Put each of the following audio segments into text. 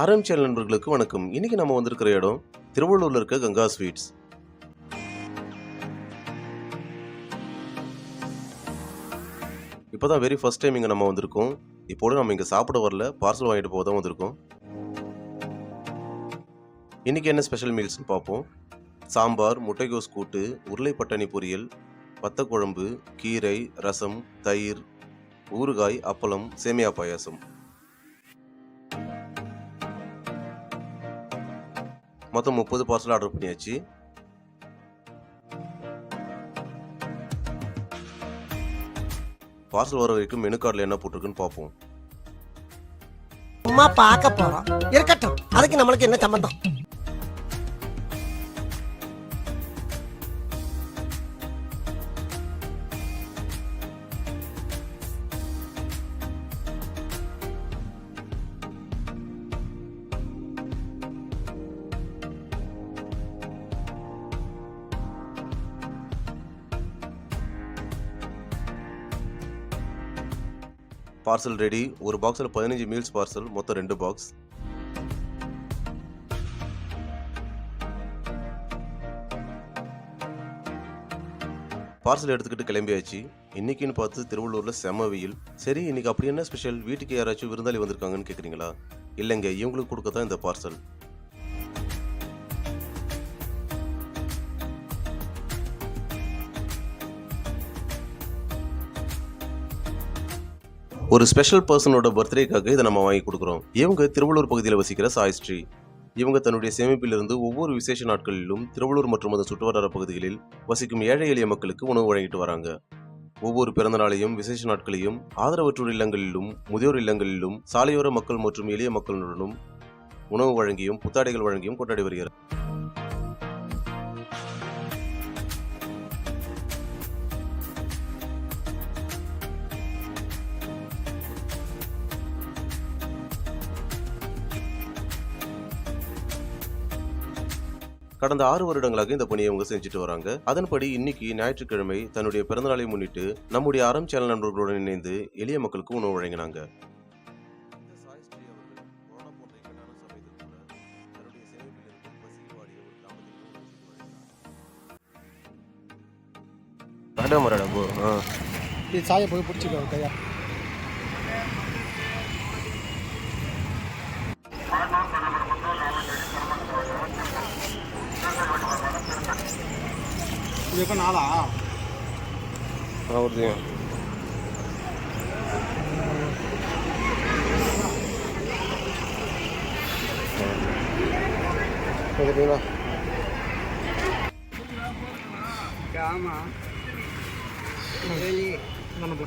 ஆரம் சேனல் நண்பர்களுக்கு வணக்கம். இன்னைக்கு நம்ம வந்திருக்கிற இடம் திருவள்ளூர்ல இருக்க கங்கா ஸ்வீட்ஸ். இப்போதான் வெரி ஃபர்ஸ்ட் டைம் இங்கே நம்ம வந்திருக்கோம். இப்போது நம்ம இங்கே சாப்பிட வரல பார்சல் வாங்கிட்டு போக தான் வந்திருக்கோம். இன்னைக்கு என்ன ஸ்பெஷல் மீல்ஸ்னு பார்ப்போம். சாம்பார் முட்டைகோஸ் கூட்டு உருளை பட்டாணி பொரியல் வத்தக்குழம்பு கீரை ரசம் தயிர் ஊறுகாய் அப்பளம் சேமியா பாயாசம். மொத்தம் முப்பது பார்சல் ஆர்டர் பண்ணியாச்சு. பார்சல் வர வரைக்கும் மெனு கார்டில் என்ன போட்டிருக்குன்னு பார்ப்போம். சும்மா பார்க்க போறோம். இருக்கட்டும். அதுக்கு நம்மளுக்கு என்ன சம்பந்தம்? Parcel ready. ஒரு பாக்ஸில் பதினஞ்சு மீல்ஸ் பார்சல் மொத்தம் ரெண்டு பாக்ஸ் பார்சல் எடுத்துக்கிட்டு கிளம்பியாச்சு. இன்னைக்குன்னு பார்த்து திருவள்ளூரில் செம வெயில். சரி இன்னைக்கு அப்படி என்ன ஸ்பெஷல் வீட்டுக்கு யாராச்சும் விருந்தாளி வந்திருக்காங்கன்னு கேட்குறீங்களா இல்லைங்க இவங்களுக்கு கொடுக்க தான் இந்த பார்சல் ஒரு ஸ்பெஷல் பர்சனோட பர்த்டேக்காக இதை நம்ம வாங்கி கொடுக்குறோம். இவங்க திருவள்ளூர் பகுதியில் வசிக்கிற சாய்ஸ்ரீ இவங்க தன்னுடைய சேமிப்பிலிருந்து ஒவ்வொரு விசேஷ நாட்களிலும் திருவள்ளூர் மற்றும் அதன் சுற்றுவட்டார பகுதிகளில் வசிக்கும் ஏழை எளிய மக்களுக்கு உணவு வழங்கிட்டு வராங்க. ஒவ்வொரு பிறந்த நாளையும் விசேஷ நாட்களையும் ஆதரவற்றோர் இல்லங்களிலும் முதியோர் இல்லங்களிலும் சாலையோர மக்கள் மற்றும் எளிய மக்களுடனும் உணவு வழங்கியும் புத்தாடைகள் வழங்கியும் கொண்டாடி வருகிறார். கடந்த ஆறு வருடங்களாக இந்த பணியை அவங்க செஞ்சுட்டு வராங்க. அதன்படி இன்னைக்கு ஞாயிற்றுக்கிழமை தன்னுடைய பிறந்தநாளை முன்னிட்டு நம்முடைய அறம் சேனல் நண்பர்களுடன் இணைந்து எளிய மக்களுக்கு உணவு வழங்கினாங்க. இது சாயை போய் பிடிச்சிக்கோ கையா. ಇದಕ್ಕೆ ನಾಳಾ ಹೌದು ಹೋಗಿದ್ದೀನ ಕಾಮ ನನಗೆ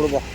கொடுப்போம்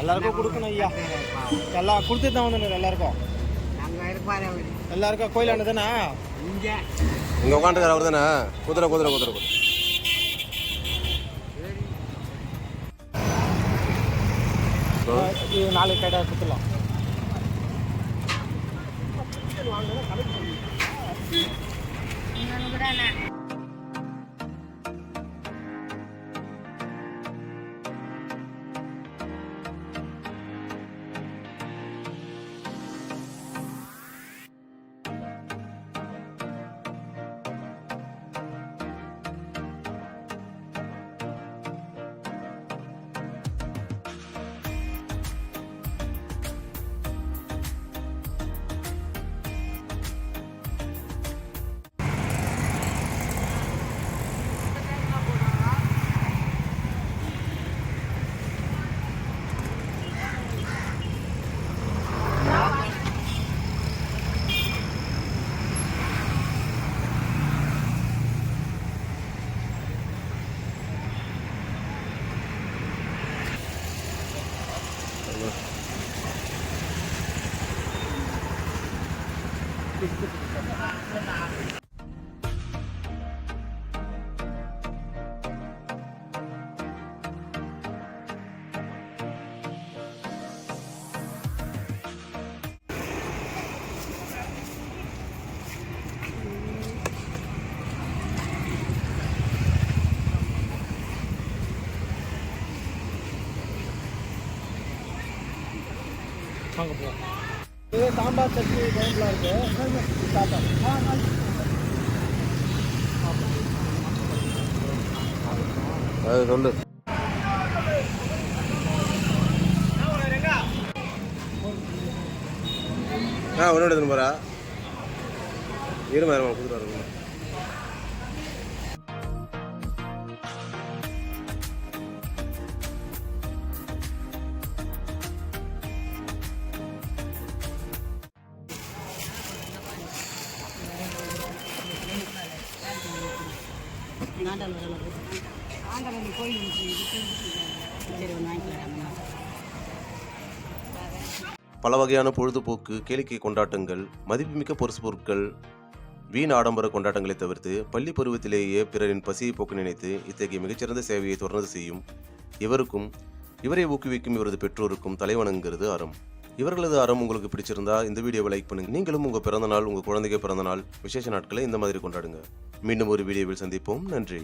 எல்லாருக்கும் கொடுக்கணும் ஐயா. எல்லா கொடுத்துட்டு தான் வந்து எல்லாருக்கும். எல்லாருக்கும் கோயிலாண்டு தானே? இங்க. உட்காந்துருக்காரு அவர் தானே? குதிரை குதிரை குதிரை குதிரை இது நாலு கடை கொடுத்துடலாம் வாங்க போகலாம் இது சாம்பார் சட்னி குழம்புலாம் இருக்கு. சாப்பிட்டா அது சொல்லு. ஆ ஒன்று எடுத்துன்னு போகிறா இருமா இருமா கொடுத்துட்டு வரேன். பல வகையான பொழுதுபோக்கு கேளிக்கை கொண்டாட்டங்கள் மதிப்புமிக்க பொருசு பொருட்கள் வீண் ஆடம்பர கொண்டாட்டங்களை தவிர்த்து பள்ளி பருவத்திலேயே பிறரின் பசியை போக்க நினைத்து இத்தகைய மிகச்சிறந்த சேவையை தொடர்ந்து செய்யும் இவருக்கும் இவரை ஊக்குவிக்கும் இவரது பெற்றோருக்கும் தலைவணங்கிறது அறம் இவர்களது அறம் உங்களுக்கு பிடிச்சிருந்தா இந்த வீடியோவை லைக் பண்ணுங்க. நீங்களும் உங்க பிறந்தநாள் உங்கள் உங்க பிறந்தநாள் விசேஷ நாட்களை இந்த மாதிரி கொண்டாடுங்க. மீண்டும் ஒரு வீடியோவில் சந்திப்போம். நன்றி.